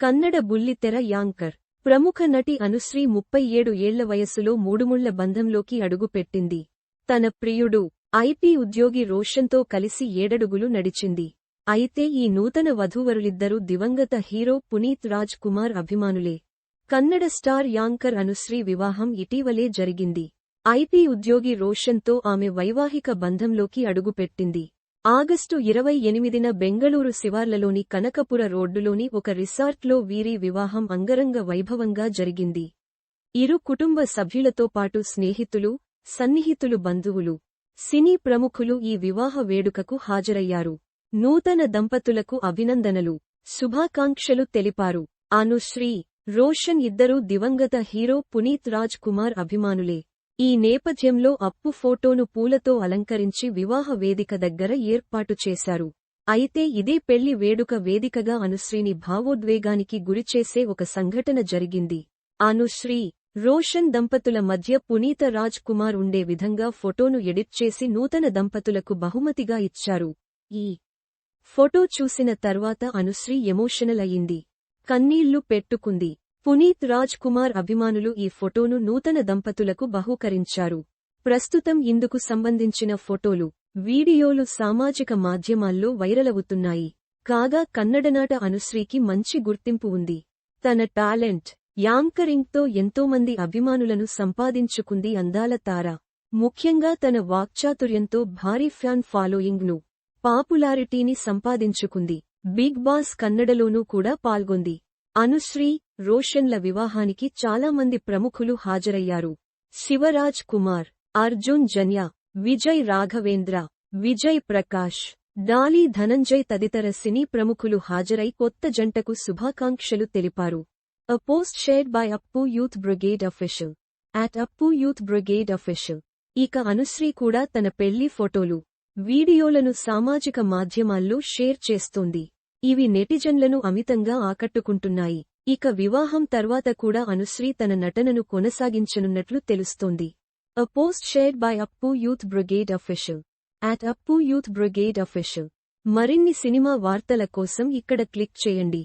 కన్నడ బుల్లితెర యాంకర్. ప్రముఖ నటి అనుశ్రీ ముప్పై ఏడు ఏళ్ళ వయస్సులో మూడుముళ్ళ బంధంలోకి అడుగుపెట్టింది. తన ప్రియుడు ఐపీ ఉద్యోగి రోషన్తో కలిసి ఏడడుగులు నడిచింది. అయితే ఈ నూతన వధూవరులిద్దరూ దివంగత హీరో పునీత్ రాజ్ కుమార్ అభిమానులే. కన్నడ స్టార్ యాంకర్ అనుశ్రీ వివాహం ఇటీవలే జరిగింది. ఐపీ ఉద్యోగి రోషన్తో ఆమె వైవాహిక బంధంలోకి అడుగుపెట్టింది. ఆగస్టు ఇరవై ఎనిమిదిన బెంగళూరు శివార్లలోని కనకపుర రోడ్డులోని ఒక రిసార్ట్లో వీరి వివాహం అంగరంగ వైభవంగా జరిగింది. ఇరు కుటుంబ సభ్యులతో పాటు స్నేహితులు సన్నిహితులు బంధువులు సినీ ప్రముఖులు ఈ వివాహ వేడుకకు హాజరయ్యారు. నూతన దంపతులకు అభినందనలు. శుభాకాంక్షలు తెలిపారు. అనుశ్రీ రోషన్ ఇద్దరూ దివంగత హీరో పునీత్ రాజ్ కుమార్ అభిమానులే. ఈ నేపథ్యంలో అప్పు ఫోటోను పూలతో అలంకరించి వివాహ వేదిక దగ్గర ఏర్పాటు చేశారు. అయితే ఇదే పెళ్ళి వేడుక వేదికగా అనుశ్రీని భావోద్వేగానికి గురిచేసే ఒక సంఘటన జరిగింది. అనుశ్రీ రోషన్ దంపతుల మధ్య పునీత రాజ్ కుమార్ ఉండే విధంగా ఫోటోను ఎడిట్ చేసి నూతన దంపతులకు బహుమతిగా ఇచ్చారు. ఈ ఫోటో చూసిన తర్వాత అనుశ్రీ ఎమోషనల్ అయింది కన్నీళ్ళు పెట్టుకుంది. పునీత్ రాజ్ కుమార్ అభిమానులు ఈ ఫోటోను నూతన దంపతులకు బహూకరించారు. ప్రస్తుతం ఇందుకు సంబంధించిన ఫోటోలు వీడియోలు సామాజిక మాధ్యమాల్లో వైరలవుతున్నాయి. కాగా కన్నడనాట అనుశ్రీకి మంచి గుర్తింపు ఉంది. తన టాలెంట్ యాంకరింగ్తో ఎంతోమంది అభిమానులను సంపాదించుకుంది అందాల తార. ముఖ్యంగా తన వాక్చాతుర్యంతో భారీ ఫ్యాన్ ఫాలోయింగ్ను పాపులారిటీని సంపాదించుకుంది. బిగ్ బాస్ కన్నడలోనూ కూడా పాల్గొంది. అనుశ్రీ రోషన్ల వివాహానికి చాలామంది ప్రముఖులు హాజరయ్యారు. శివరాజ్ కుమార్ అర్జున్ జన్య విజయ్ రాఘవేంద్ర విజయ్ ప్రకాష్ డాలీ ధనంజయ్ తదితర సినీ ప్రముఖులు హాజరై కొత్త జంటకు శుభాకాంక్షలు తెలిపారు. A post shared by Appu youth brigade official at Appu youth brigade official ఇక అనుశ్రీ కూడా తన పెళ్ళి ఫోటోలు వీడియోలను సామాజిక మాధ్యమాల్లో షేర్ చేస్తోంది. ఇవి నెటిజన్లను అమితంగా ఆకట్టుకుంటున్నాయి. ఇక వివాహం తర్వాత కూడా అనుశ్రీ తన నటనను కొనసాగించనున్నట్లు తెలుస్తోంది. A post shared by Appu youth brigade official at Appu youth brigade official మరిన్ని సినిమా వార్తల కోసం ఇక్కడ క్లిక్ చేయండి.